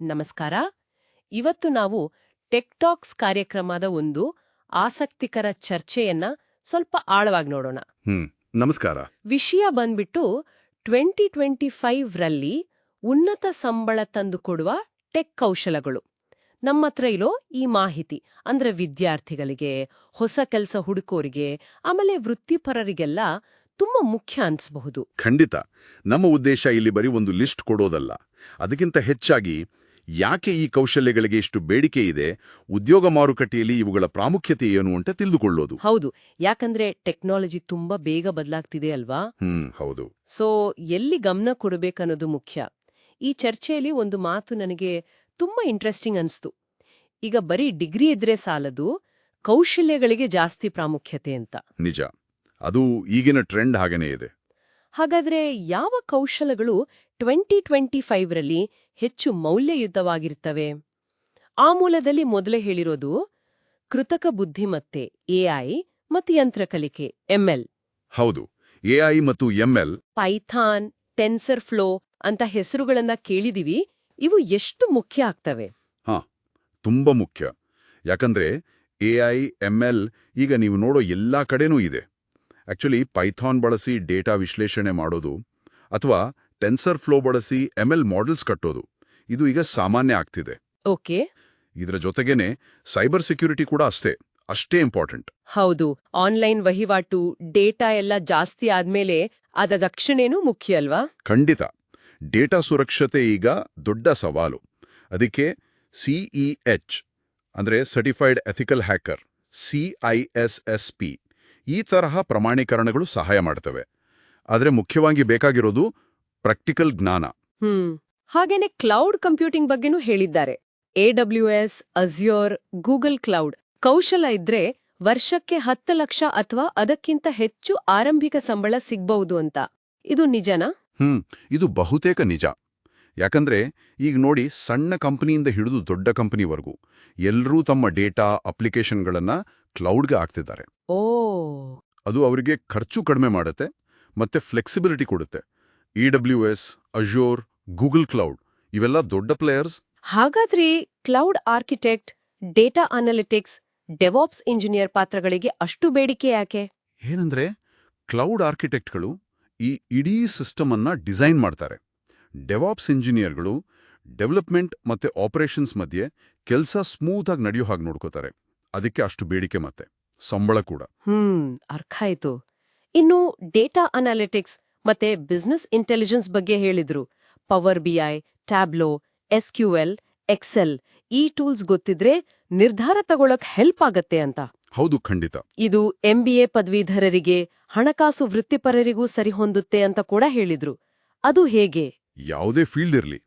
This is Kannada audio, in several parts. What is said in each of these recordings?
ನಮಸ್ಕಾರ. ಇವತ್ತು ನಾವು ಟೆಕ್ಟಾಕ್ಸ್ ಕಾರ್ಯಕ್ರಮದ ಒಂದು ಆಸಕ್ತಿಕರ ಚರ್ಚೆಯನ್ನ ಸ್ವಲ್ಪ ಆಳವಾಗಿ ನೋಡೋಣ. ಹ್ಮ್ ನಮಸ್ಕಾರ. ವಿಷಯ ಬಂದ್ಬಿಟ್ಟು ಟ್ವೆಂಟಿ ಟ್ವೆಂಟಿ ಫೈವ್ ರಲ್ಲಿ ಉನ್ನತ ಸಂಬಳ ತಂದುಕೊಡುವ ಟೆಕ್ ಕೌಶಲಗಳು. ನಮ್ಮತ್ರ ಇರೋ ಈ ಮಾಹಿತಿ ಅಂದ್ರೆ ವಿದ್ಯಾರ್ಥಿಗಳಿಗೆ ಹೊಸ ಕೆಲಸ ಹುಡುಕೋರಿಗೆ ಆಮೇಲೆ ವೃತ್ತಿಪರರಿಗೆಲ್ಲ ತುಂಬಾ ಮುಖ್ಯ ಅನ್ಸಬಹುದು. ಖಂಡಿತ. ನಮ್ಮ ಉದ್ದೇಶ ಇಲ್ಲಿ ಬರೀ ಒಂದು ಲಿಸ್ಟ್ ಕೊಡೋದಲ್ಲ. ಅದಕ್ಕಿಂತ ಹೆಚ್ಚಾಗಿ ಯಾಕೆ ಈ ಕೌಶಲ್ಯಗಳಿಗೆ ಇಷ್ಟು ಬೇಡಿಕೆ ಇದೆ? ಉದ್ಯೋಗ ಮಾರುಕಟ್ಟೆಯಲ್ಲಿ ಇವುಗಳ ಪ್ರಾಮುಖ್ಯತೆ ಏನು ಅಂತ ತಿಳಿದುಕೊಳ್ಳೋದು. ಹೌದು. ಯಾಕಂದ್ರೆ ಟೆಕ್ನಾಲಜಿ ತುಂಬಾ ಬೇಗ ಬದಲಾಗ್ತಿದೆ ಅಲ್ವಾ? ಹ್ಮ್ ಹೌದು. ಸೊ ಎಲ್ಲಿ ಗಮನ ಕೊಡಬೇಕನ್ನೋದು ಮುಖ್ಯ. ಈ ಚರ್ಚೆಯಲ್ಲಿ ಒಂದು ಮಾತು ನನಗೆ ತುಂಬಾ ಇಂಟ್ರೆಸ್ಟಿಂಗ್ ಅನಿಸ್ತು. ಈಗ ಬರೀ ಡಿಗ್ರಿ ಇದ್ರೆ ಸಾಲದು ಕೌಶಲ್ಯಗಳಿಗೆ ಜಾಸ್ತಿ ಪ್ರಾಮುಖ್ಯತೆ ಅಂತ. ನಿಜ. ಅದು ಈಗಿನ ಟ್ರೆಂಡ್ ಹಾಗೇನೇ ಇದೆ. ಹಾಗಾದ್ರೆ ಯಾವ ಕೌಶಲಗಳು ಟ್ವೆಂಟಿ ಟ್ವೆಂಟಿ ಫೈವ್ರಲ್ಲಿ ಹೆಚ್ಚು ಮೌಲ್ಯಯುತವಾಗಿರ್ತವೆ? ಆ ಮೂಲದಲ್ಲಿ ಮೊದಲೇ ಹೇಳಿರೋದು ಕೃತಕ ಬುದ್ಧಿಮತ್ತೆ ಎಐ ಮತ್ತು ಯಂತ್ರ ಕಲಿಕೆ ಎಂಎಲ್ ಹೌದು ಎಐ ಮತ್ತು ಎಂಎಲ್ ಪೈಥಾನ್ ಟೆನ್ಸರ್ ಫ್ಲೋ ಅಂತ ಹೆಸರುಗಳನ್ನ ಕೇಳಿದಿವಿ ಇವು ಎಷ್ಟು ಮುಖ್ಯ ಆಗ್ತವೆ? ಹಾ ತುಂಬಾ ಮುಖ್ಯ. ಯಾಕಂದ್ರೆ ಎಐ ಎಂಎಲ್ ಈಗ ನೀವು ನೋಡೋ ಎಲ್ಲಾ ಕಡೆನೂ ಇದೆ. ಆಕ್ಚುಲಿ ಪೈಥಾನ್ ಬಳಸಿ ಡೇಟಾ ವಿಶ್ಲೇಷಣೆ ಮಾಡೋದು ಅಥವಾ ಟೆನ್ಸರ್ ಫ್ಲೋ ಬಳಸಿ ಎಂಎಲ್ ಮಾಡೆಲ್ಸ್ ಕಟ್ಟೋದು ಇದು ಈಗ ಸಾಮಾನ್ಯ ಆಗ್ತಿದೆ. ಓಕೆ. ಇದರ ಜೊತೆಗೇನೆ ಸೈಬರ್ ಸೆಕ್ಯೂರಿಟಿ ಕೂಡ ಅಷ್ಟೇ ಅಷ್ಟೇ ಇಂಪಾರ್ಟೆಂಟ್. ಹೌದು ಆನ್ಲೈನ್ ವಹಿವಾಟು ಡೇಟಾ ಎಲ್ಲ ಜಾಸ್ತಿ ಆದ್ಮೇಲೆ ಅದರ ರಕ್ಷಣೆನೂ ಮುಖ್ಯ ಅಲ್ವಾ? ಖಂಡಿತ ಡೇಟಾ ಸುರಕ್ಷತೆ ಈಗ ದೊಡ್ಡ ಸವಾಲು. ಅದಕ್ಕೆ ಸಿಇಎಚ್ ಅಂದ್ರೆ ಸರ್ಟಿಫೈಡ್ ಎಥಿಕಲ್ ಹ್ಯಾಕರ್ ಸಿಐಎಸ್ಎಸ್ಪಿ ಈ ತರಹ ಪ್ರಮಾಣೀಕರಣಗಳು ಸಹಾಯ ಮಾಡ್ತವೆ. ಆದರೆ ಮುಖ್ಯವಾಗಿ ಬೇಕಾಗಿರೋದು ಪ್ರಾಕ್ಟಿಕಲ್ ಜ್ಞಾನ. ಹ್ಮ್. ಹಾಗೇನೆ ಕ್ಲೌಡ್ ಕಂಪ್ಯೂಟಿಂಗ್ ಬಗ್ಗೆನೂ ಹೇಳಿದ್ದಾರೆ. A W S Azure Google cloud ಕೌಶಲ ಇದ್ರೆ ವರ್ಷಕ್ಕೆ ಹತ್ತು ಲಕ್ಷ ಅಥವಾ ಅದಕ್ಕಿಂತ ಹೆಚ್ಚು ಆರಂಭಿಕ ಸಂಬಳ ಸಿಗ್ಬಹುದು ಅಂತ. ಇದು ನಿಜನಾ? ಹ್ಮ್. ಇದು ಬಹುತೇಕ ನಿಜ. ಯಾಕಂದ್ರೆ ಈಗ ನೋಡಿ ಸಣ್ಣ ಕಂಪನಿಯಿಂದ ಹಿಡಿದು ದೊಡ್ಡ ಕಂಪನಿವರೆಗೂ ಎಲ್ಲರೂ ತಮ್ಮ ಡೇಟಾ ಅಪ್ಲಿಕೇಶನ್ಗಳನ್ನ ಕ್ಲೌಡ್ಗೆ ಹಾಕ್ತಿದ್ದಾರೆ. ಓ. ಅದು ಅವರಿಗೆ ಖರ್ಚು ಕಡಿಮೆ ಮಾಡುತ್ತೆ ಮತ್ತೆ ಫ್ಲೆಕ್ಸಿಬಿಲಿಟಿ ಕೊಡುತ್ತೆ. A W S Azure Google cloud ಇವೆಲ್ಲ ದೊಡ್ಡ ಪ್ಲೇಯರ್ಸ್. ಹಾಗಾದ್ರೆ cloud architect data analytics DevOps engineer ಪಾತ್ರಗಳಿಗೆ ಅಷ್ಟು ಬೇಡಿಕೆ ಯಾಕೆ? ಏನಂದ್ರೆ ಕ್ಲೌಡ್ ಆರ್ಕಿಟೆಕ್ಟ್ಗಳು ಈ ಇಡೀ ಸಿಸ್ಟಮ್ ಅನ್ನ ಡಿಸೈನ್ ಮಾಡ್ತಾರೆ. ಡೆವಾಪ್ಸ್ ಇಂಜಿನಿಯರ್ಗಳು ಡೆವಲಪ್ಮೆಂಟ್ ಮತ್ತೆ ಆಪರೇಷನ್ಸ್ ಮಧ್ಯೆ ಕೆಲಸ ಸ್ಮೂತ್ ಆಗಿ ನಡೆಯೋ ಹಾಗೆ ನೋಡ್ಕೋತಾರೆ. ಅದಕ್ಕೆ ಅಷ್ಟು ಬೇಡಿಕೆ ಮತ್ತೆ. ಸಂಬಳ ಕೂಡ. ಹ್ಮ್ ಅರ್ಥ ಆಯ್ತು. ಇನ್ನು ಡೇಟಾ ಅನಾಲಿಟಿಕ್ಸ್ ಮತ್ತೆ ಬಿಸ್ನೆಸ್ ಇಂಟೆಲಿಜೆನ್ಸ್ ಬಗ್ಗೆ ಹೇಳಿದ್ರು. Power BI Tableau SQL Excel ಈ ಟೂಲ್ಸ್ ಗೊತ್ತಿದ್ರೆ ನಿರ್ಧಾರ ತಗೊಳಕ್ ಹೆಲ್ಪ್ ಆಗತ್ತೆ ಅಂತ. ಹೌದು ಖಂಡಿತ. ಇದು ಎಂಬಿಎ ಪದವೀಧರರಿಗೆ ಹಣಕಾಸು ವೃತ್ತಿಪರರಿಗೂ ಸರಿಹೊಂದುತ್ತೆ ಅಂತ ಕೂಡ ಹೇಳಿದ್ರು. ಅದು ಹೇಗೆ? ಯಾವುದೇ ಫೀಲ್ಡ್ ಇರಲಿ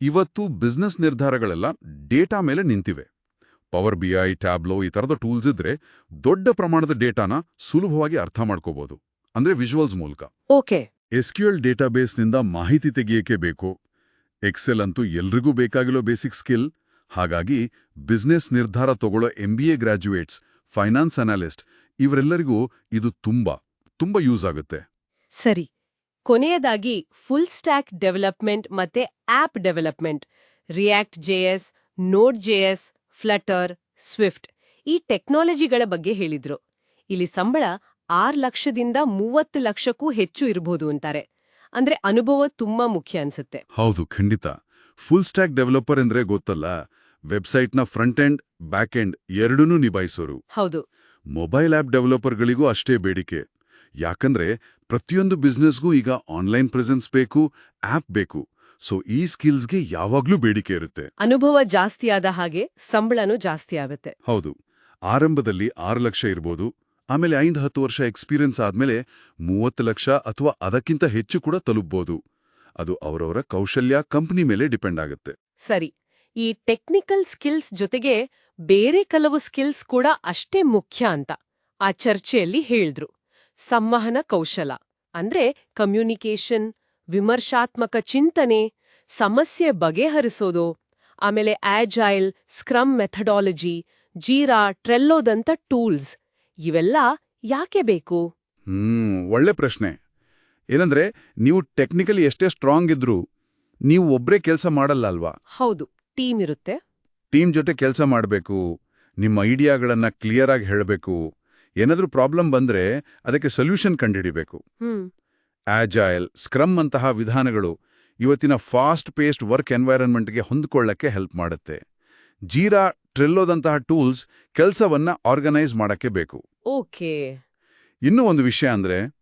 ಇವತ್ತು ಬಿಸ್ನೆಸ್ ನಿರ್ಧಾರಗಳೆಲ್ಲ ಡೇಟಾ ಮೇಲೆ ನಿಂತಿವೆ. ಪವರ್ ಬಿ ಐ ಟ್ಯಾಬ್ಲೋ ಈ ಥರದ ಟೂಲ್ಸ್ ಇದ್ರೆ ದೊಡ್ಡ ಪ್ರಮಾಣದ ಡೇಟಾನ ಸುಲಭವಾಗಿ ಅರ್ಥ ಮಾಡ್ಕೋಬಹುದು ಅಂದ್ರೆ ವಿಜುವಲ್ಸ್ ಮೂಲಕ. ಓಕೆ. ಎಸ್ಕ್ಯೂಎಲ್ ಡೇಟಾಬೇಸ್ನಿಂದ ಮಾಹಿತಿ ತೆಗೆಯಕ್ಕೆ ಬೇಕು? ಎಕ್ಸೆಲ್ ಅಂತೂ ಎಲ್ರಿಗೂ ಬೇಕಾಗಿರೋ ಬೇಸಿಕ್ ಸ್ಕಿಲ್ ಹಾಗಾಗಿ ಬಿಸ್ನೆಸ್ ನಿರ್ಧಾರ ತಗೊಳ್ಳೋ ಎ ಗ್ರಾಜ್ಯುಯೇಟ್ಸ್ ಫೈನಾನ್ಸ್ ಅನಾಲಿಸ್ಟ್ ಇವರೆಲ್ಲರಿಗೂ ಇದು ತುಂಬಾ ತುಂಬಾ ಯೂಸ್ ಆಗುತ್ತೆ. ಸರಿ. ಕೊನೆಯದಾಗಿ ಫುಲ್ ಸ್ಟ್ಯಾಕ್ ಡೆವಲಪ್ಮೆಂಟ್ ಮತ್ತೆ app development React JS Node JS Flutter Swift ಈ ಟೆಕ್ನಾಲಜಿಗಳ ಬಗ್ಗೆ ಹೇಳಿದ್ರು. ಇಲ್ಲಿ ಸಂಬಳ ಆರು ಲಕ್ಷದಿಂದ ಮೂವತ್ತು ಲಕ್ಷಕ್ಕೂ ಹೆಚ್ಚು ಇರಬಹುದು ಅಂತಾರೆ. ಅಂದ್ರೆ ಅನುಭವ ತುಂಬಾ ಮುಖ್ಯ ಅನ್ಸುತ್ತೆ. ಹೌದು ಖಂಡಿತ. ಫುಲ್ ಸ್ಟ್ಯಾಕ್ ಡೆವಲಪರ್ ಅಂದ್ರೆ ಗೊತ್ತಲ್ಲ ವೆಬ್ಸೈಟ್ನ ಫ್ರಂಟ್ ಎಂಡ್ ಬ್ಯಾಕ್ ಎಂಡ್ ಎರಡನ್ನೂ ನಿಭಾಯಿಸೋರು. ಹೌದು. ಮೊಬೈಲ್ ಆಪ್ ಡೆವಲಪರ್ಗಳಿಗೂ ಅಷ್ಟೇ ಬೇಡಿಕೆ. ಯಾಕಂದ್ರೆ ಪ್ರತಿಯೊಂದು ಬಿಸ್ನೆಸ್ಗೂ ಈಗ ಆನ್ಲೈನ್ ಪ್ರೆಸೆನ್ಸ್ ಬೇಕು ಆಪ್ ಬೇಕು. ಸೊ ಈ ಸ್ಕಿಲ್ಸ್ಗೆ ಯಾವಾಗ್ಲೂ ಬೇಡಿಕೆ ಇರುತ್ತೆ. ಅನುಭವ ಜಾಸ್ತಿ ಆದ ಹಾಗೆ ಸಂಬಳನೂ ಜಾಸ್ತಿ ಆಗುತ್ತೆ. ಹೌದು. ಆರಂಭದಲ್ಲಿ ಆರು ಲಕ್ಷ ಇರ್ಬೋದು ಆಮೇಲೆ ಐದು ಹತ್ತು ವರ್ಷ ಎಕ್ಸ್ಪೀರಿಯನ್ಸ್ ಆದ್ಮೇಲೆ ಮೂವತ್ತು ಲಕ್ಷ ಅಥವಾ ಅದಕ್ಕಿಂತ ಹೆಚ್ಚು ಕೂಡ ತಲುಪಬಹುದು ಅದು ಅವರವರ ಕೌಶಲ್ಯ ಕಂಪನಿ ಮೇಲೆ ಡಿಪೆಂಡ್ ಆಗುತ್ತೆ. ಸರಿ. ಈ ಟೆಕ್ನಿಕಲ್ ಸ್ಕಿಲ್ಸ್ ಜೊತೆಗೆ ಬೇರೆ ಕೆಲವು ಸ್ಕಿಲ್ಸ್ ಕೂಡ ಅಷ್ಟೇ ಮುಖ್ಯ ಅಂತ ಆ ಚರ್ಚೆಯಲ್ಲಿ ಹೇಳಿದ್ರು. ಸಂವಹನ ಕೌಶಲ. ಅಂದ್ರೆ ಕಮ್ಯುನಿಕೇಷನ್ ವಿಮರ್ಶಾತ್ಮಕ ಚಿಂತನೆ ಸಮಸ್ಯೆ ಬಗೆಹರಿಸೋದು ಆಮೇಲೆ ಆಜೈಲ್ ಸ್ಕ್ರಮ್ ಮೆಥಡಾಲಜಿ ಜೀರಾ ಟ್ರೆಲ್ಲೋದಂತ ಟೂಲ್ಸ್ ಇವೆಲ್ಲ ಯಾಕೆ ಬೇಕು? ಹ್ಮ್ ಒಳ್ಳೆ ಪ್ರಶ್ನೆ. ಏನಂದ್ರೆ ನೀವು ಟೆಕ್ನಿಕಲಿ ಎಷ್ಟೇ ಸ್ಟ್ರಾಂಗ್ ಇದ್ರೂ ನೀವು ಒಬ್ರೇ ಕೆಲಸ ಮಾಡಲ್ಲ ಅಲ್ವಾ? ಹೌದು ಟೀಮ್ ಇರುತ್ತೆ. ಟೀಮ್ ಜೊತೆ ಕೆಲಸ ಮಾಡಬೇಕು ನಿಮ್ಮ ಐಡಿಯಾಗಳನ್ನ ಕ್ಲಿಯರ್ ಆಗಿ ಹೇಳಬೇಕು ಏನಾದರೂ ಪ್ರಾಬ್ಲಮ್ ಬಂದ್ರೆ ಅದಕ್ಕೆ ಸೊಲ್ಯೂಷನ್ ಕಂಡುಹಿಡಿಬೇಕು. ಆಜಾಯಲ್ ಸ್ಕ್ರಮ್ ಅಂತಹ ವಿಧಾನಗಳು ಇವತ್ತಿನ ಫಾಸ್ಟ್ ಪೇಸ್ಡ್ ವರ್ಕ್ ಎನ್ವೈರನ್ಮೆಂಟ್ಗೆ ಹೊಂದ್ಕೊಳ್ಳಕ್ಕೆ ಹೆಲ್ಪ್ ಮಾಡುತ್ತೆ. ಜೀರಾ ಟ್ರೆಲ್ಲೋದಂತಹ ಟೂಲ್ಸ್ ಕೆಲಸವನ್ನ ಆರ್ಗನೈಸ್ ಮಾಡಕ್ಕೆ ಬೇಕು. ಓಕೆ. ಇನ್ನೂ ಒಂದು ವಿಷಯ ಅಂದ್ರೆ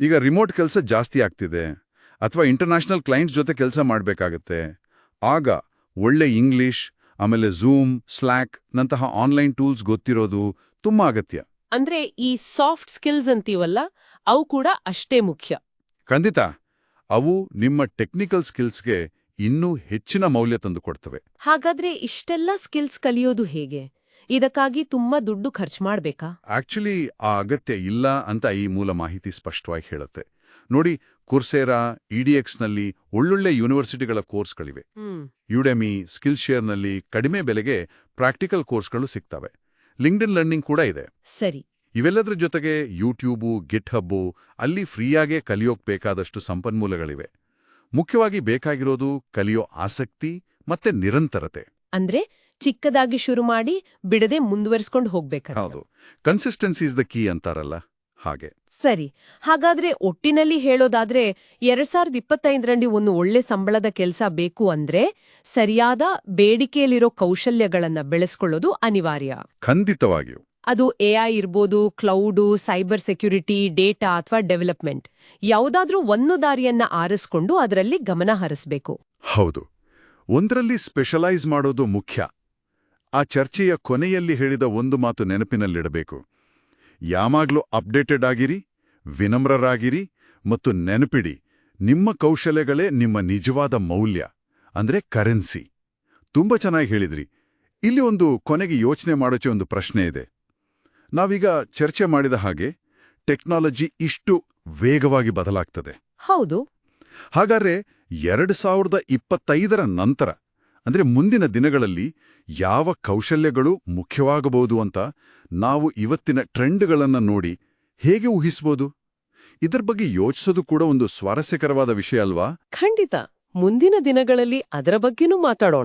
ಈಗ ರಿಮೋಟ್ ಕೆಲಸ ಜಾಸ್ತಿ ಆಗ್ತಿದೆ ಅಥವಾ ಇಂಟರ್ನ್ಯಾಷನಲ್ ಕ್ಲೈಂಟ್ಸ್ ಜೊತೆ ಕೆಲಸ ಮಾಡಬೇಕಾಗತ್ತೆ. ಆಗ ಒಳ್ಳೆ ಇಂಗ್ಲಿಷ್ ಆಮೇಲೆ ಝೂಮ್ ಸ್ಲ್ಯಾಕ್ ನಂತಹ ಆನ್ಲೈನ್ ಟೂಲ್ಸ್ ಗೊತ್ತಿರೋದು ತುಂಬಾ ಅಗತ್ಯ. ಅಂದ್ರೆ ಈ ಸಾಫ್ಟ್ ಸ್ಕಿಲ್ಸ್ ಅಂತೀವಲ್ಲ ಅವು ಕೂಡ ಅಷ್ಟೇ ಮುಖ್ಯ. ಖಂಡಿತ. ಅವು ನಿಮ್ಮ ಟೆಕ್ನಿಕಲ್ ಸ್ಕಿಲ್ಸ್ಗೆ ಇನ್ನೂ ಹೆಚ್ಚಿನ ಮೌಲ್ಯ ತಂದುಕೊಡ್ತವೆ ಹಾಗಾದ್ರೆ ಇಷ್ಟೆಲ್ಲ ಸ್ಕಿಲ್ಸ್ ಕಲಿಯೋದು ಹೇಗೆ? ಇದಕ್ಕಾಗಿ ತುಂಬಾ ದುಡ್ಡು ಖರ್ಚು ಮಾಡಬೇಕಾ? ಆಕ್ಚುಲಿ ಆ ಅಗತ್ಯ ಇಲ್ಲ ಅಂತ ಈ ಮೂಲ ಮಾಹಿತಿ ಸ್ಪಷ್ಟವಾಗಿ ಹೇಳುತ್ತೆ. ನೋಡಿ ಕುರ್ಸೇರಾ ಇಡಿಎಕ್ಸ್ನಲ್ಲಿ ಒಳ್ಳೊಳ್ಳೆ ಯೂನಿವರ್ಸಿಟಿಗಳ ಕೋರ್ಸ್ಗಳಿವೆ. ಯುಡೆಮಿ ಸ್ಕಿಲ್ ಶೇರ್ನಲ್ಲಿ ಕಡಿಮೆ ಬೆಲೆಗೆ ಪ್ರಾಕ್ಟಿಕಲ್ ಕೋರ್ಸ್ಗಳು ಸಿಗ್ತವೆ. ಲಿಂಕ್ಡಿನ್ ಲರ್ನಿಂಗ್ ಕೂಡ ಇದೆ. ಸರಿ. ಇವೆಲ್ಲದರ ಜೊತೆಗೆ ಯೂಟ್ಯೂಬು ಗಿಟ್ ಹಬ್ಬು ಅಲ್ಲಿ ಫ್ರೀಯಾಗೆ ಕಲಿಯೋಕ್ ಬೇಕಾದಷ್ಟು ಸಂಪನ್ಮೂಲಗಳಿವೆ. ಮುಖ್ಯವಾಗಿ ಬೇಕಾಗಿರೋದು ಕಲಿಯೋ ಆಸಕ್ತಿ ಮತ್ತೆ ನಿರಂತರತೆ. ಅಂದ್ರೆ ಚಿಕ್ಕದಾಗಿ ಶುರು ಮಾಡಿ ಬಿಡದೆ ಮುಂದುವರಿಸ್ಕೊಂಡು ಹೋಗ್ಬೇಕು ಹೌದು. ಕನ್ಸಿಸ್ಟೆನ್ಸಿ ಇಸ್ ದ ಕೀ ಅಂತಾರಲ್ಲ ಹಾಗೆ. ಸರಿ ಹಾಗಾದ್ರೆ ಒಟ್ಟಿನಲ್ಲಿ ಹೇಳೋದಾದ್ರೆ ಎರಡ್ ಸಾವಿರದ ಇಪ್ಪತ್ತೈದರಲ್ಲಿ ಒಂದು ಒಳ್ಳೆ ಸಂಬಳದ ಕೆಲಸ ಬೇಕು ಅಂದ್ರೆ ಸರಿಯಾದ ಬೇಡಿಕೆಯಲ್ಲಿರೋ ಕೌಶಲ್ಯಗಳನ್ನ ಬೆಳೆಸ್ಕೊಳ್ಳೋದು ಅನಿವಾರ್ಯ. ಖಂಡಿತವಾಗಿಯೂ. ಅದು ಎಐ ಇರ್ಬೋದು ಕ್ಲೌಡು ಸೈಬರ್ ಸೆಕ್ಯುರಿಟಿ ಡೇಟಾ ಅಥವಾ ಡೆವಲಪ್ಮೆಂಟ್. ಯಾವುದಾದ್ರೂ ಒಂದು ದಾರಿಯನ್ನ ಆರಿಸ್ಕೊಂಡು ಅದರಲ್ಲಿ ಗಮನ ಹರಿಸ್ಬೇಕು. ಹೌದು. ಒಂದರಲ್ಲಿ ಸ್ಪೆಷಲೈಸ್ ಮಾಡೋದು ಮುಖ್ಯ. ಆ ಚರ್ಚೆಯ ಕೊನೆಯಲ್ಲಿ ಹೇಳಿದ ಒಂದು ಮಾತು ನೆನಪಿನಲ್ಲಿಡಬೇಕು. ಯಾವಾಗ್ಲೂ ಅಪ್ಡೇಟೆಡ್ ಆಗಿರಿ ವಿನಮ್ರರಾಗಿರಿ ಮತ್ತು ನೆನಪಿಡಿ ನಿಮ್ಮ ಕೌಶಲ್ಯಗಳೇ ನಿಮ್ಮ ನಿಜವಾದ ಮೌಲ್ಯ ಅಂದ್ರೆ ಕರೆನ್ಸಿ. ತುಂಬ ಚೆನ್ನಾಗಿ ಹೇಳಿದ್ರಿ. ಇಲ್ಲಿ ಒಂದು ಕೊನೆಗೆ ಯೋಚನೆ ಮಾಡೋಚೆ ಒಂದು ಪ್ರಶ್ನೆ ಇದೆ. ನಾವೀಗ ಚರ್ಚೆ ಮಾಡಿದ ಹಾಗೆ ಟೆಕ್ನಾಲಜಿ ಇಷ್ಟು ವೇಗವಾಗಿ ಬದಲಾಗ್ತದೆ. ಹೌದು. ಹಾಗಾದ್ರೆ ಎರಡು ಸಾವಿರದ ಇಪ್ಪತ್ತೈದರ ನಂತರ ಅಂದ್ರೆ ಮುಂದಿನ ದಿನಗಳಲ್ಲಿ ಯಾವ ಕೌಶಲ್ಯಗಳು ಮುಖ್ಯವಾಗಬಹುದು ಅಂತ ನಾವು ಇವತ್ತಿನ ಟ್ರೆಂಡ್ಗಳನ್ನು ನೋಡಿ ಹೇಗೆ ಊಹಿಸ್ಬೋದು? ಇದರ ಬಗ್ಗೆ ಯೋಚಿಸೋದು ಕೂಡ ಒಂದು ಸ್ವಾರಸ್ಯಕರವಾದ ವಿಷಯ ಅಲ್ವಾ? ಖಂಡಿತ. ಮುಂದಿನ ದಿನಗಳಲ್ಲಿ ಅದರ ಬಗ್ಗೆನೂ ಮಾತಾಡೋಣ.